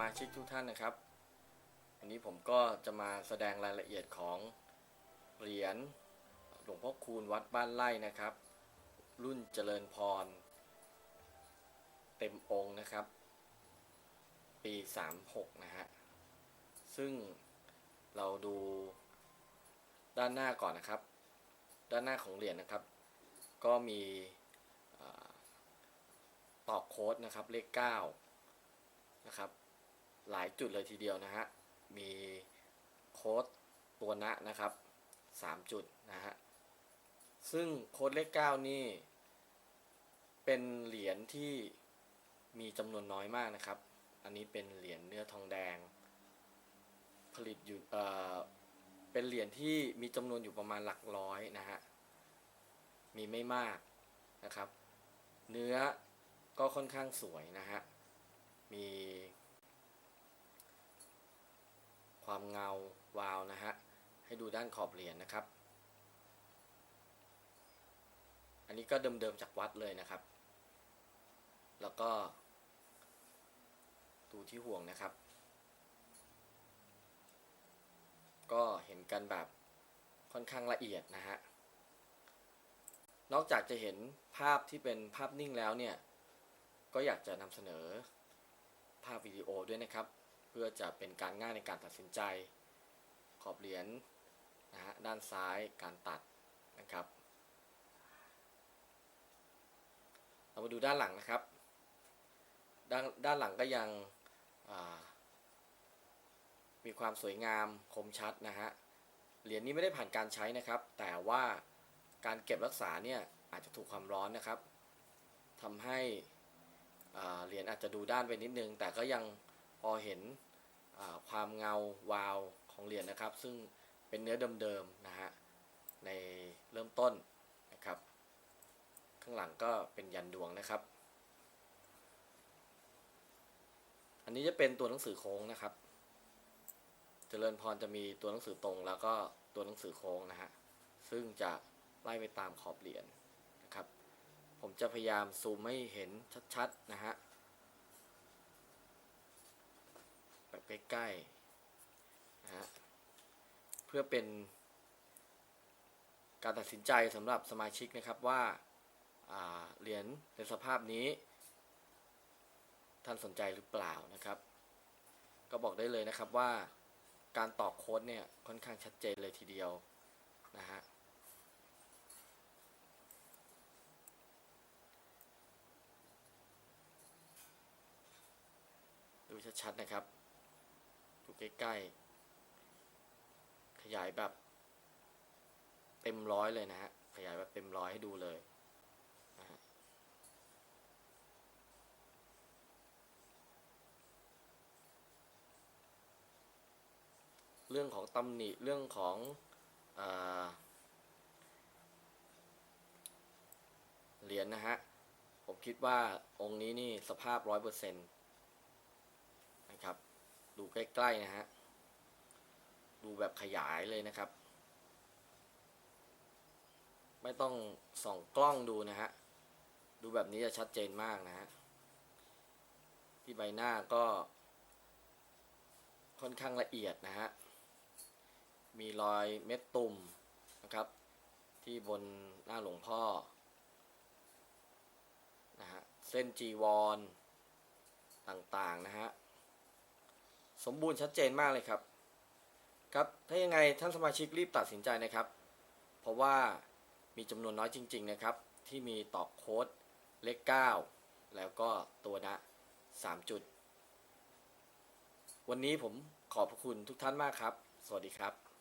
มาชิกทุกท่านนะครับ วันนี้ผมก็จะมาแสดงรายละเอียดของเหรียญหลวงพ่อคูณวัดบ้านไร่นะครับ รุ่นเจริญพร เต็มองค์นะครับ ปี 36 นะฮะ ซึ่งเราดูด้านหน้าก่อนนะครับ ด้านหน้าของเหรียญนะครับ ก็มีอตอกโค้ดนะครับเลข 9 นะครับ หลายจุดเลยทีเดียวนะฮะ มีโค้ดตัวนะนะครับ 3 จุดนะฮะ ซึ่งโค้ดเลข 9 นี่ เป็นเหรียญที่มีจำนวนน้อยมากนะครับ อันนี้เป็นเหรียญเนื้อทองแดง ผลิตอยู่เอ่อเป็นเหรียญที่มีจำนวนอยู่ประมาณหลักร้อยนะฮะ มีไม่มากนะครับ เนื้อก็ค่อนข้างสวยนะฮะ มี ความเงาวาวนะฮะให้ดูด้านขอบเหรียญนะครับ อันนี้ก็เดิมๆจากวัดเลยนะครับ แล้วก็ดูที่ห่วงนะครับ ก็เห็นกันแบบค่อนข้างละเอียดนะฮะนอกจากจะเห็นภาพที่เป็นภาพนิ่งแล้วเนี่ย ก็อยากจะนำเสนอภาพวิดีโอด้วยนะครับ พื่อจะเป็นการง่ายในการตัดสินใจ ขอบเหรียญนะฮะด้านซ้ายการตัดนะครับ เรามาดูด้านหลังนะครับ ด้านด้านหลังก็ยังมีความสวยงามคมชัดนะฮะเหรียญนี้ไม่ได้ผ่านการใช้นะครับ แต่ว่าการเก็บรักษาเนี่ยอาจจะถูกความร้อนนะครับทำให้เหรียญอาจจะดูด้านไปนิดนึง แต่ก็ยัง อเห็นความเงาวาวของเหรียญนะครับ ซึ่งเป็นเนื้อเดิมๆนะฮะในเริ่มต้นนะครับ ข้างหลังก็เป็นยันดวงนะครับ อันนี้จะเป็นตัวหนังสือโค้งนะครับ เจริญพรจะมีตัวหนังสือตรงแล้วก็ตัวหนังสือโค้งนะฮะซึ่งจะไล่ไปตามขอบเหรียญนะครับ ผมจะพยายามซูมให้เห็นชัดๆนะฮะ แบบ ใกล้ๆนะฮะเพื่อเป็นการตัดสินใจสำหรับสมาชิกนะครับว่าาเหรียญในสภาพนี้ ท่านสนใจหรือเปล่านะครับ ก็บอกได้เลยนะครับว่าการตอกโค้ดเนี่ยค่อนข้างชัดเจนเลยทีเดียวนะฮะดูชัดๆนะครับ ใกล้ๆ ขยายแบบเต็มร้อยเลยนะฮะ ขยายแบบเต็มร้อยให้ดูเลยนะฮะเรื่องของตำหนิเรื่องของอเหรียญนะฮะ ผมคิดว่าองค์นี้นี่สภาพร้อยเปอร์เซ็นต์ ใกล้ๆนะฮะ ดูแบบขยายเลยนะครับ ไม่ต้องส่องกล้องดูนะฮะ ดูแบบนี้จะชัดเจนมากนะฮะ ที่ใบหน้าก็ค่อนข้างละเอียดนะฮะ มีรอยเม็ดตุ่มนะครับ ที่บนหน้าหลวงพ่อนะฮะ เส้นจีวรต่างๆนะฮะ สมบูรณ์ชัดเจนมากเลยครับ ครับถ้ายังไงท่านสมาชิกรีบตัดสินใจนะครับ เพราะว่ามีจำนวนน้อยจริง ๆ นะครับ ที่มีตอกโค้ดเลข 9 แล้วก็ตัวนะ 3 จุด วันนี้ผมขอบพระคุณทุกท่านมากครับ สวัสดีครับ